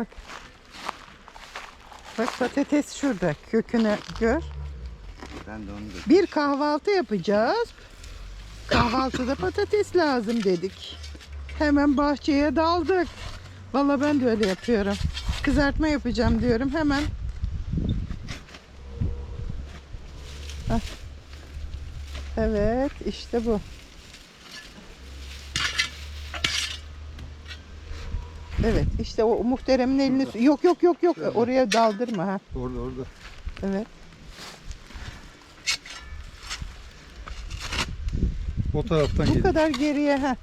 Bak. Bak patates şurada. Kökünü gör. Ben de onu da. Bir kahvaltı yapacağız. Kahvaltıda patates lazım dedik. Hemen bahçeye daldık. Valla ben de öyle yapıyorum. Kızartma yapacağım diyorum hemen. Hah. Evet işte bu. Evet işte o muhteremin elini yok yok yok yok oraya daldırma ha. Orada orada. Evet. O taraftan Bu geleyim. kadar geriye ha.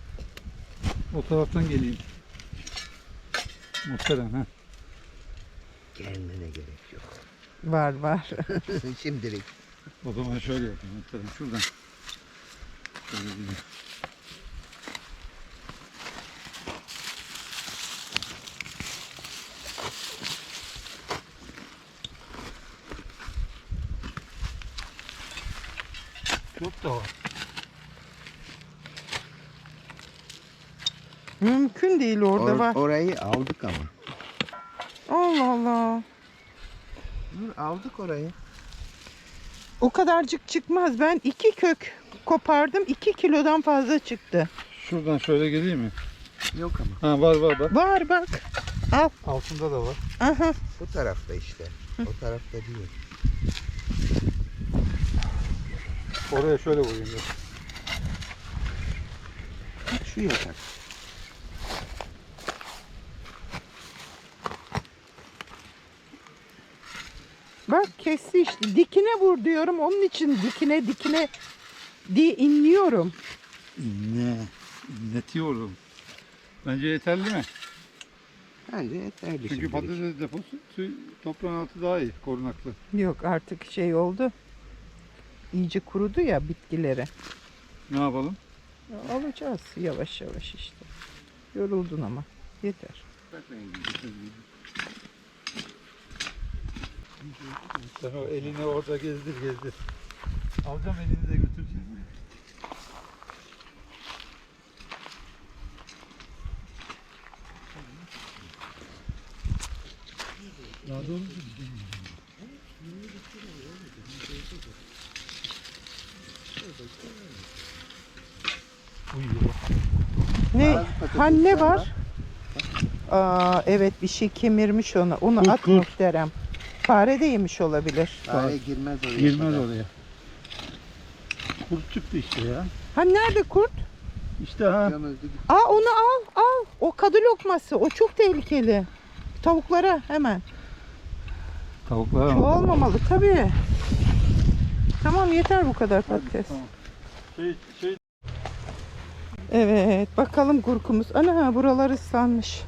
O taraftan geleyim. Muhterem ha. Gelmene gerek yok. Var var. Şimdilik. O zaman şöyle yapayım muhterem. Şuradan. Şöyle gideyim. Da var. Mümkün değil orada Or- var. orayı aldık ama. Allah Allah. Dur aldık orayı. O kadarcık çıkmaz. Ben iki kök kopardım. iki kilodan fazla çıktı. Şuradan şöyle geleyim mi? Yok ama. Ha var var bak. Var bak. Al. Altında da var. Aha. Bu tarafta işte. O tarafta değil. Oraya şöyle vurayım. dur. Şu yatak. Bak kesti işte. Dikine vur diyorum. Onun için dikine dikine diye inliyorum. Ne? Netiyorum. Bence yeterli mi? Bence yeterli Çünkü şimdilik. patates deposu su- toprağın altı daha iyi korunaklı. Yok artık şey oldu. İyice kurudu ya bitkileri. Ne yapalım? Alacağız yavaş yavaş işte. Yoruldun ama. Yeter. Sen o elini orada gezdir gezdir. Alacağım elini de götüreceğim. Daha doğru Ha ne var? Aa, evet bir şey kemirmiş onu. Onu Kurt, at kurt. muhterem. Fare de yemiş olabilir. Fare girmez oraya. Girmez kadar. oraya. Kurt çıktı işte ya. Ha nerede kurt? İşte ha. Aa onu al al. O kadı lokması. O çok tehlikeli. Tavuklara hemen. Tavuklar Şu olmamalı tabii. Tamam yeter bu kadar patates. Tamam. Şey, şey Evet bakalım kurkumuz. Ana buralar ıslanmış.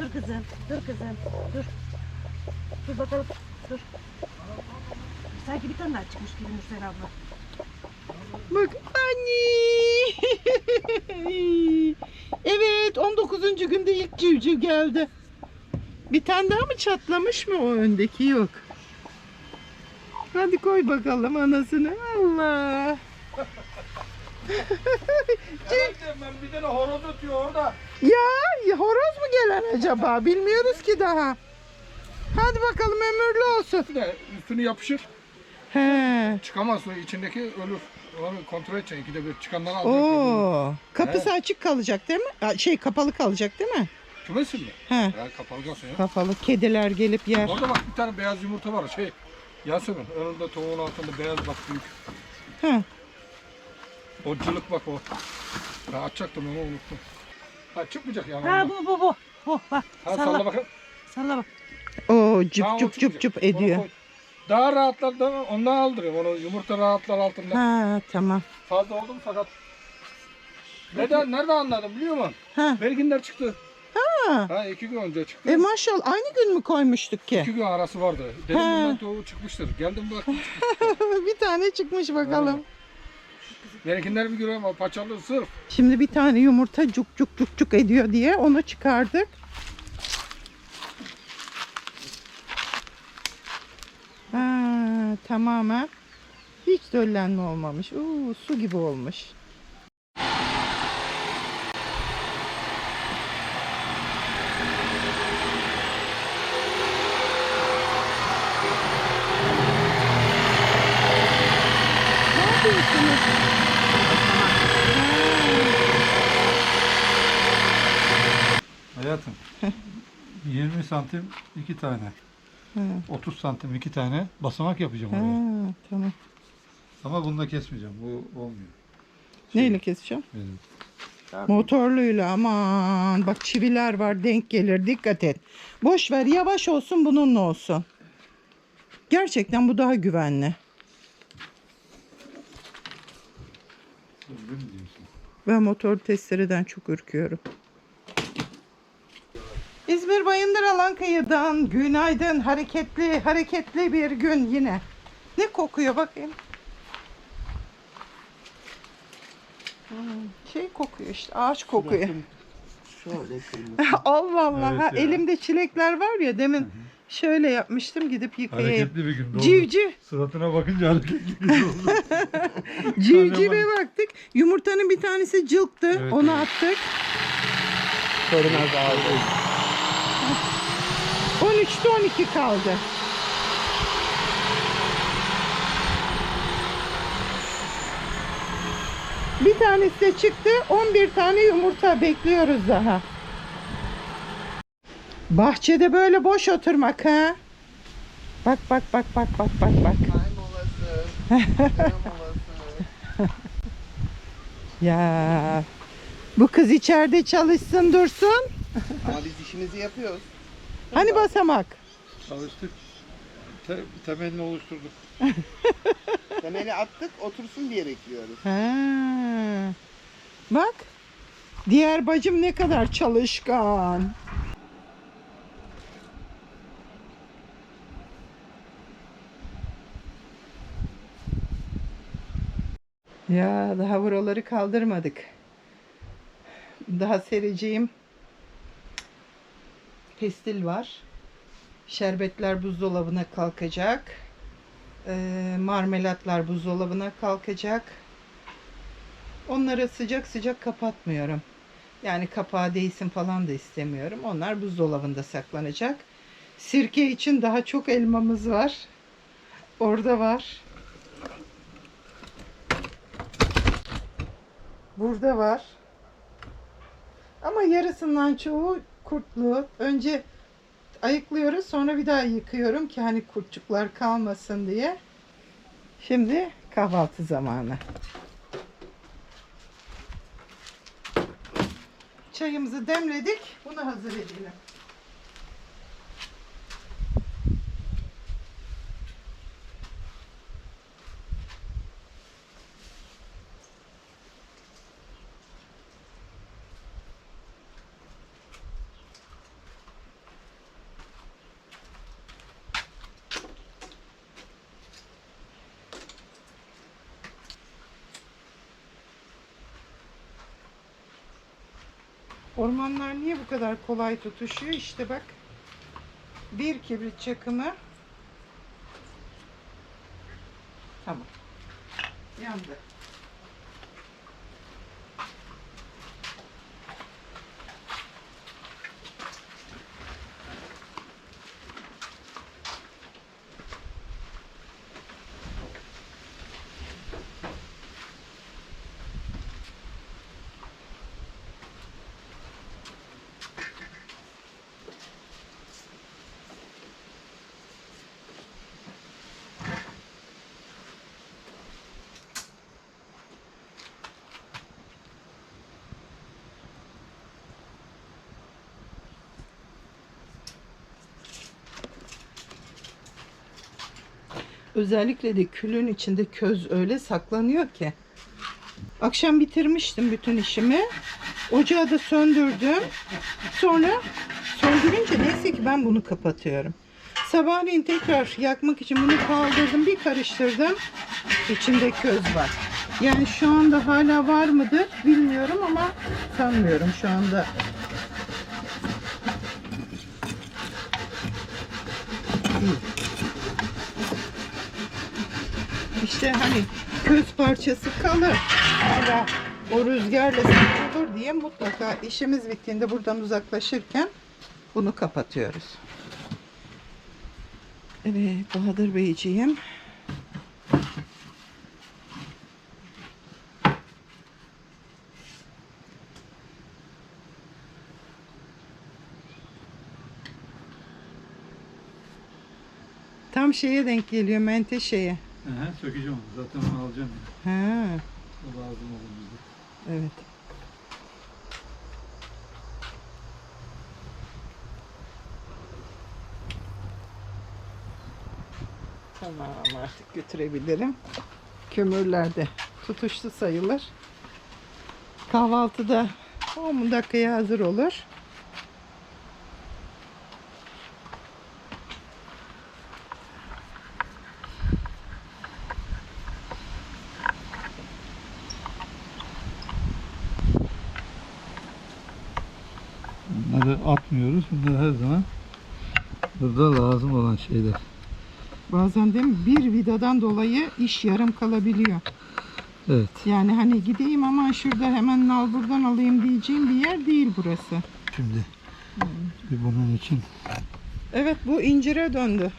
Dur kızım, dur kızım, dur. Dur bakalım, dur. Sanki bir tane daha çıkmış gibi Nursel abla. Bak anne. evet 19. günde ilk civciv geldi. Bir tane daha mı çatlamış mı o öndeki yok. Hadi koy bakalım anasını. Allah. Ben bir tane horoz ötüyor orada. Ya horoz mu gelen acaba? Bilmiyoruz ki daha. Hadi bakalım ömürlü olsun. de üstünü yapışır. He. Çıkamaz o içindeki ölür. Onu kontrol edeceksin. İkide bir çıkanları alacak. Oo. Kapısı açık kalacak değil mi? Şey kapalı kalacak değil mi? Kümesin mi? He. Ya kapalı kalsın ya. Kapalı. Kediler gelip yer. Orada bak bir tane beyaz yumurta var. Şey Yasemin önünde tavuğun altında beyaz bak büyük. He. O cılık bak o. Açacaktım onu unuttum. Ha çıkmayacak yani. Ha bu bu bu. Bu bak. Ha, salla. salla bakın. Salla bak. Oo cüp Ha, cüp cüp cüp ediyor. Daha rahatlar da ondan aldırayım. Onu yumurta rahatlar altında. Ha tamam. Fazla oldu mu fakat. Neden? Nerede anladım biliyor musun? Ha. Belginler çıktı. Ha. Ha iki gün önce çıktı. E maşallah aynı gün mü koymuştuk ki? İki gün arası vardı. Dedim bundan tavuğu çıkmıştır. Geldim baktım. bir tane çıkmış bakalım. Benimkiler bir görüyorum ama paçalı sırf. Şimdi bir tane yumurta cuk cuk cuk cuk ediyor diye onu çıkardık. Ha, tamamen hiç döllenme olmamış. Oo, su gibi olmuş. Hayatım. 20 santim iki tane. Ha. 30 santim iki tane basamak yapacağım Ha, oraya. tamam. Ama bunu da kesmeyeceğim. Bu olmuyor. Neyle keseceğim? Benim. Motorluyla aman bak çiviler var denk gelir dikkat et. Boş ver yavaş olsun bununla olsun. Gerçekten bu daha güvenli. Öyle mi diyorsun? Ben motor testereden çok ürküyorum. İzmir Bayındır Alankaya'dan günaydın. Hareketli, hareketli bir gün yine. Ne kokuyor bakayım. Hmm, Şey kokuyor işte, ağaç kokuyor. Şöyle. Allah Allah. Evet ha, ya. elimde çilekler var ya demin şöyle yapmıştım gidip yıkayayım. Hareketli bir gün. doğru. Civciv, Suratına bakınca hareketli bir gün oldu. civcive baktık. Yumurtanın bir tanesi cılktı. Evet, Onu evet. attık. Sorun azaldı. 13'te 12 kaldı. Bir tanesi de çıktı. 11 tane yumurta bekliyoruz daha. Bahçede böyle boş oturmak ha. Bak bak bak bak bak bak bak. Ya bu kız içeride çalışsın dursun. Ama biz işimizi yapıyoruz. Hani basamak? Çalıştık. Te temelini oluşturduk. Temeli attık otursun diye bekliyoruz. Ha. Bak. Diğer bacım ne kadar çalışkan. Ya daha buraları kaldırmadık. Daha sereceğim pestil var. Şerbetler buzdolabına kalkacak. Ee, marmelatlar buzdolabına kalkacak. Onları sıcak sıcak kapatmıyorum. Yani kapağı değsin falan da istemiyorum. Onlar buzdolabında saklanacak. Sirke için daha çok elmamız var. Orada var. Burada var. Ama yarısından çoğu kurtlu. Önce ayıklıyoruz sonra bir daha yıkıyorum ki hani kurtçuklar kalmasın diye. Şimdi kahvaltı zamanı. Çayımızı demledik. Bunu hazır edelim. Ormanlar niye bu kadar kolay tutuşuyor? İşte bak. Bir kibrit çakımı. Tamam. Yandı. Özellikle de külün içinde köz öyle saklanıyor ki. Akşam bitirmiştim bütün işimi. Ocağı da söndürdüm. Sonra söndürünce neyse ki ben bunu kapatıyorum. Sabahleyin tekrar yakmak için bunu kaldırdım. Bir karıştırdım. İçinde köz var. Yani şu anda hala var mıdır bilmiyorum ama sanmıyorum şu anda. işte hani köz parçası kalır. Mesela o rüzgarla olur diye mutlaka işimiz bittiğinde buradan uzaklaşırken bunu kapatıyoruz. Evet Bahadır Beyciğim tam şeye denk geliyor menteşeye. Hı, sökeceğim onu. Zaten onu alacağım ya. Ha, O lazım olur bize. evet. Tamam artık götürebilirim. Kömürler de tutuştu sayılır. Kahvaltıda 10 dakikaya hazır olur. Bunları atmıyoruz. Bunlar her zaman burada lazım olan şeyler. Bazen değil mi? Bir vidadan dolayı iş yarım kalabiliyor. Evet. Yani hani gideyim ama şurada hemen nal buradan alayım diyeceğim bir yer değil burası. Şimdi bir bunun için Evet bu incire döndü.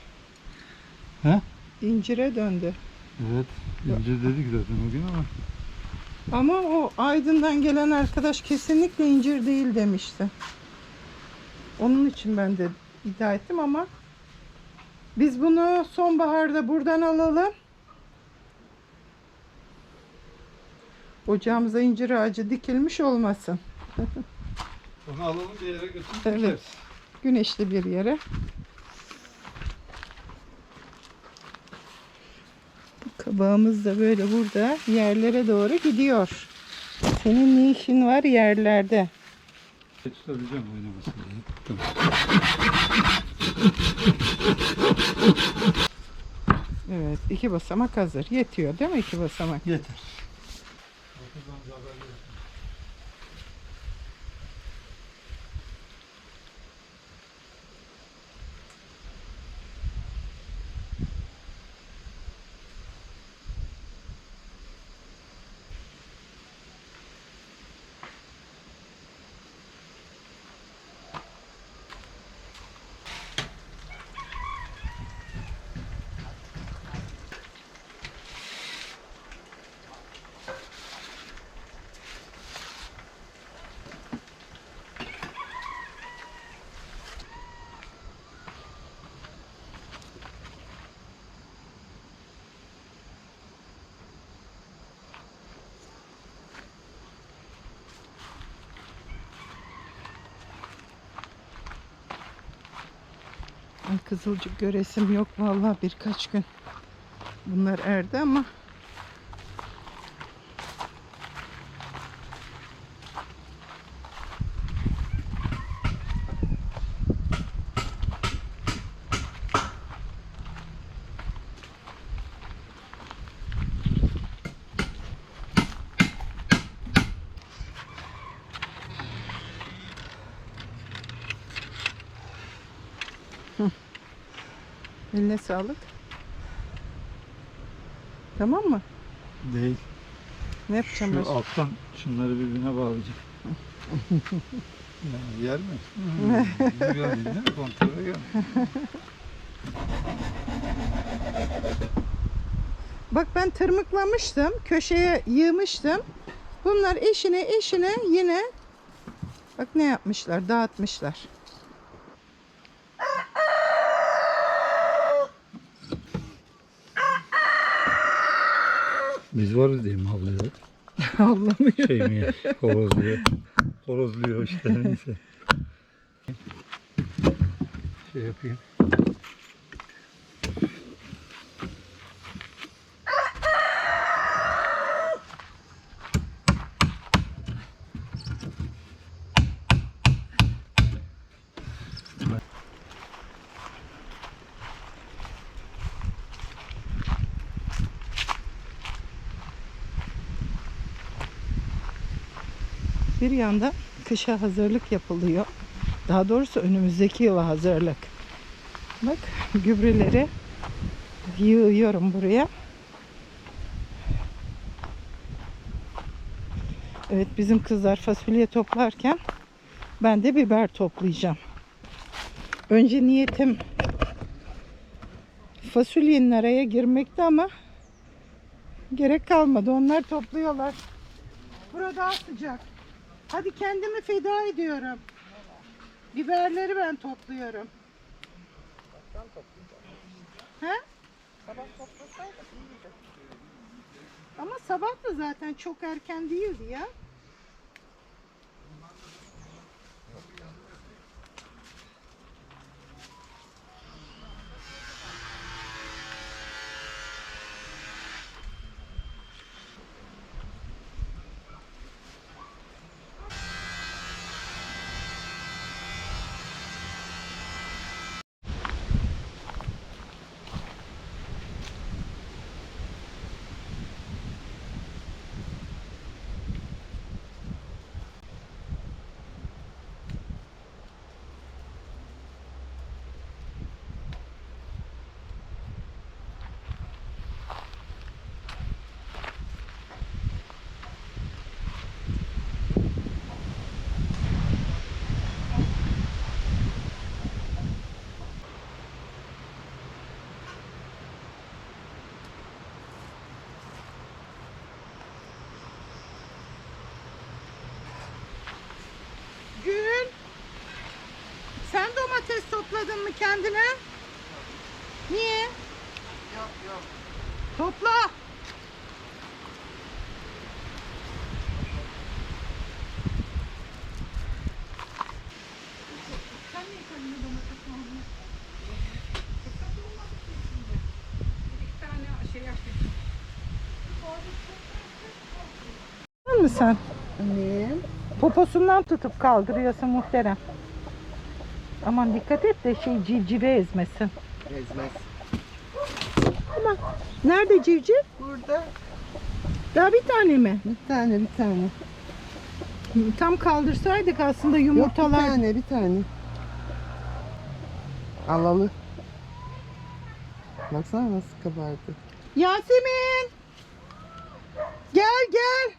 He? İncire döndü. evet ince dedik zaten o gün ama Ama o Aydın'dan gelen arkadaş kesinlikle incir değil demişti. Onun için ben de iddia ettim ama biz bunu sonbaharda buradan alalım. Ocağımıza incir ağacı dikilmiş olmasın. onu alalım bir yere götürüp Evet. Güneşli bir yere. Kabağımız da böyle burada yerlere doğru gidiyor. Senin ne işin var yerlerde? Tutabileceğim oynamasın diye. Tamam. Evet iki basamak hazır. Yetiyor değil mi iki basamak? Yeter. Ay, Kızılcık göresim yok vallahi birkaç gün. Bunlar erdi ama eline sağlık. Tamam mı? Değil. Ne yapacağım Şu başka? alttan şunları birbirine bağlayacağım. yani yer mi? Hmm. Gördün değil mi? Kontrole gel. Bak ben tırmıklamıştım. Köşeye yığmıştım. Bunlar eşine eşine yine bak ne yapmışlar dağıtmışlar. Biz varız diye mi havlıyor? Avlamıyor. Şey mi ya? Horozluyor. Horozluyor işte neyse. Şey yapayım. Bir yanda kışa hazırlık yapılıyor. Daha doğrusu önümüzdeki yıla hazırlık. Bak gübreleri yığıyorum buraya. Evet bizim kızlar fasulye toplarken ben de biber toplayacağım. Önce niyetim fasulyenin araya girmekti ama gerek kalmadı. Onlar topluyorlar. Burada sıcak. Hadi kendimi feda ediyorum. Biberleri ben topluyorum. He? Sabah toplasaydık iyiydi. Ama sabah da zaten çok erken değildi ya. Gül. Sen domates topladın mı kendine? Niye? Yok yok. Topla. Mı sen? Annem. Poposundan tutup kaldırıyorsun muhterem. Aman dikkat et de şey civcive ezmesin. Ezmez. Nerede civciv? Burada. Daha bir tane mi? Bir tane bir tane. Tam kaldırsaydık aslında Yok bir yumurtalar. tane bir tane. Alalı. Baksana nasıl kabardı. Yasemin! Gel gel.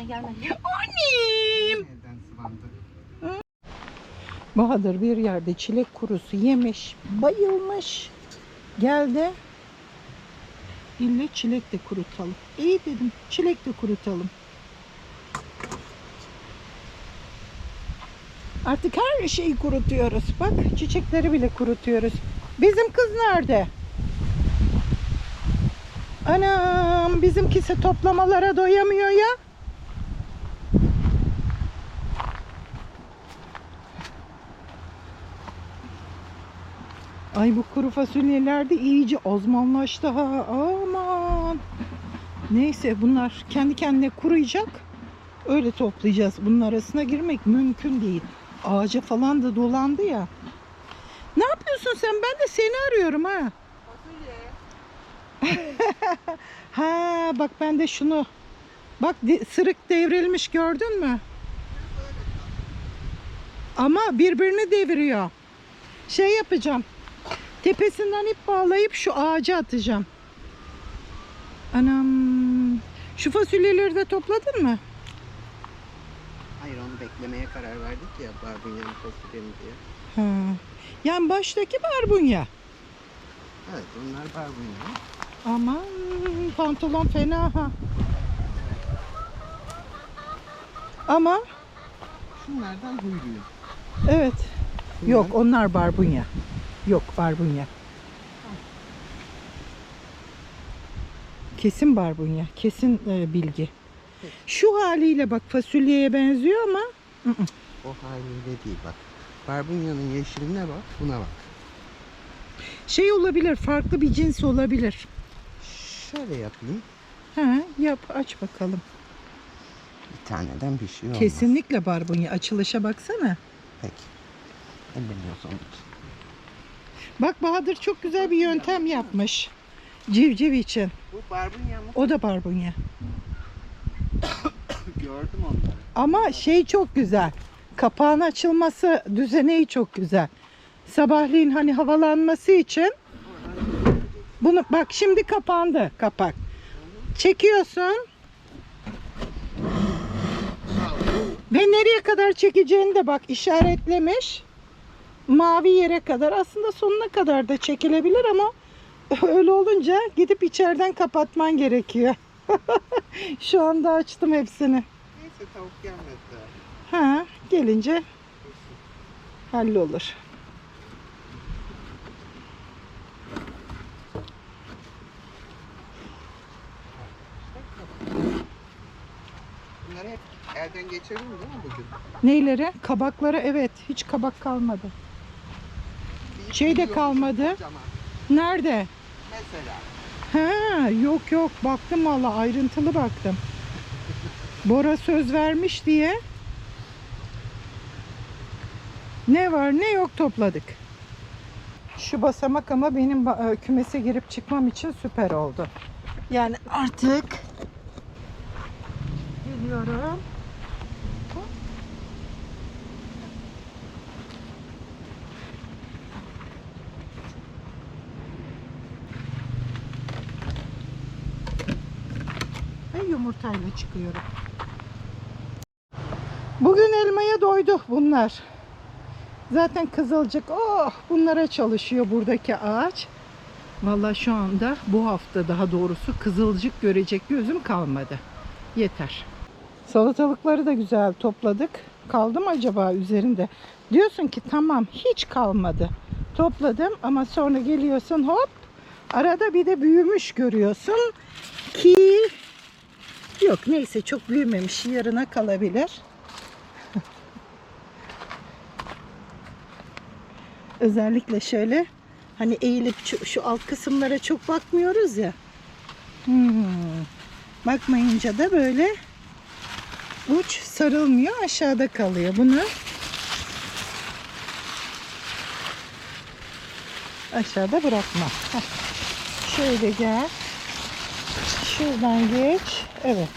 Annem! Bahadır bir yerde çilek kurusu yemiş, bayılmış. Geldi. İlle çilek de kurutalım. İyi dedim, çilek de kurutalım. Artık her şeyi kurutuyoruz. Bak çiçekleri bile kurutuyoruz. Bizim kız nerede? Anam bizimkisi toplamalara doyamıyor ya. Ay bu kuru fasulyeler de iyice ozmanlaştı ha. Aman. Neyse bunlar kendi kendine kuruyacak. Öyle toplayacağız. Bunun arasına girmek mümkün değil. Ağaca falan da dolandı ya. Ne yapıyorsun sen? Ben de seni arıyorum ha. ha bak ben de şunu. Bak sırık devrilmiş gördün mü? Ama birbirini deviriyor. Şey yapacağım. Tepesinden ip bağlayıp şu ağaca atacağım. Anam. Şu fasulyeleri de topladın mı? Hayır onu beklemeye karar verdik ya barbunyanın fasulyemi diye. Ha. Yani baştaki barbunya. Evet bunlar barbunya. Aman pantolon fena ha. Ama Şunlardan huyluyor. evet. Yok onlar barbunya. Yok barbunya. Kesin barbunya. Kesin e, bilgi. Şu haliyle bak fasulyeye benziyor ama O haliyle değil bak. Barbunyanın yeşiline bak buna bak. şey olabilir. Farklı bir cins olabilir. Şöyle yapayım. Ha, yap aç bakalım. Bir taneden bir şey olmaz. Kesinlikle barbunya. Açılışa baksana. Peki. Ellemiyorsan tut. Bak Bahadır çok güzel bir yöntem yapmış. Civciv için. Bu barbunya mı? O da barbunya. Gördüm onları. Ama şey çok güzel. Kapağın açılması düzeneği çok güzel. Sabahleyin hani havalanması için bunu bak şimdi kapandı kapak. Çekiyorsun. Ve nereye kadar çekeceğini de bak işaretlemiş mavi yere kadar aslında sonuna kadar da çekilebilir ama öyle olunca gidip içeriden kapatman gerekiyor. Şu anda açtım hepsini. Neyse tavuk gelmedi. Ha, gelince hallolur. Bunları hep elden geçirdin değil mi bugün? Neyleri? Kabakları evet. Hiç kabak kalmadı. Şey de kalmadı. Nerede? Mesela. Ha, yok yok baktım valla ayrıntılı baktım. Bora söz vermiş diye ne var ne yok topladık. Şu basamak ama benim e, kümese girip çıkmam için süper oldu. Yani artık geliyorum. Yumurtayla çıkıyorum. Bugün elmaya doydu bunlar. Zaten kızılcık oh bunlara çalışıyor buradaki ağaç. Vallahi şu anda bu hafta daha doğrusu kızılcık görecek gözüm kalmadı. Yeter. Salatalıkları da güzel topladık. Kaldı mı acaba üzerinde? Diyorsun ki tamam hiç kalmadı. Topladım ama sonra geliyorsun hop arada bir de büyümüş görüyorsun ki yok neyse çok büyümemiş yarına kalabilir. Özellikle şöyle hani eğilip şu, şu alt kısımlara çok bakmıyoruz ya. Hmm. Bakmayınca da böyle uç sarılmıyor aşağıda kalıyor. Bunu aşağıda bırakma. Heh. Şöyle gel. Şuradan geç. Evet.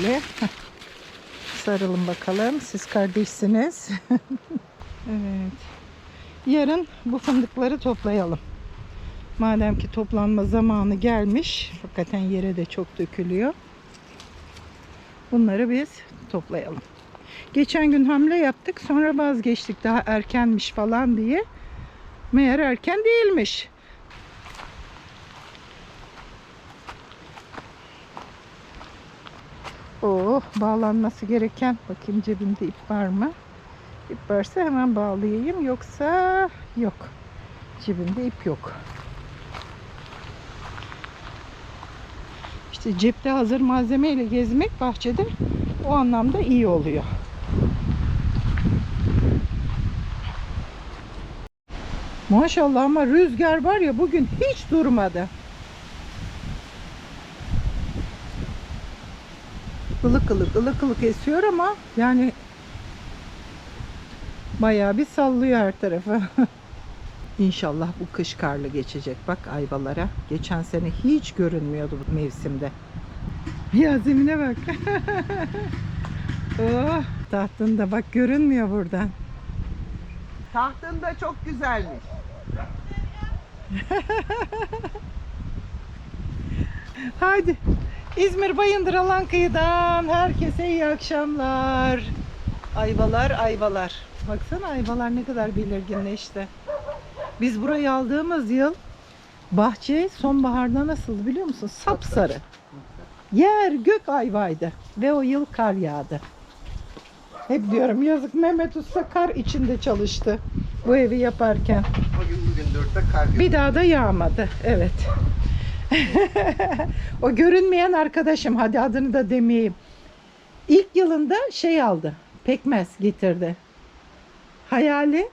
Böyle. Heh. Sarılın bakalım. Siz kardeşsiniz. evet. Yarın bu fındıkları toplayalım. Madem ki toplanma zamanı gelmiş. Hakikaten yere de çok dökülüyor. Bunları biz toplayalım. Geçen gün hamle yaptık. Sonra vazgeçtik. Daha erkenmiş falan diye. Meğer erken değilmiş. Oh, bağlanması gereken. Bakayım cebimde ip var mı? İp varsa hemen bağlayayım. Yoksa yok. Cebimde ip yok. İşte cepte hazır malzemeyle gezmek bahçede o anlamda iyi oluyor. Maşallah ama rüzgar var ya bugün hiç durmadı. ılık ılık ılık ılık esiyor ama yani bayağı bir sallıyor her tarafı. İnşallah bu kış karlı geçecek. Bak ayvalara. Geçen sene hiç görünmüyordu bu mevsimde. Yazimine bak. oh, tahtında bak görünmüyor buradan. Tahtın da çok güzelmiş. Haydi. İzmir Bayındır Alan kıyıdan herkese iyi akşamlar. Ayvalar ayvalar. Baksana ayvalar ne kadar belirginleşti. Biz burayı aldığımız yıl bahçe sonbaharda nasıl biliyor musun? Sapsarı. Yer gök ayvaydı. Ve o yıl kar yağdı. Hep diyorum yazık Mehmet Usta kar içinde çalıştı. Bu evi yaparken. Bugün bugün dörtte kar. Bir daha da yağmadı. Evet. o görünmeyen arkadaşım hadi adını da demeyeyim. İlk yılında şey aldı. Pekmez getirdi. Hayali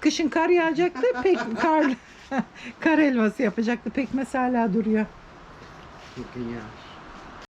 kışın kar yağacaktı. Pek kar kar elması yapacaktı. Pekmez hala duruyor. Bugün ya.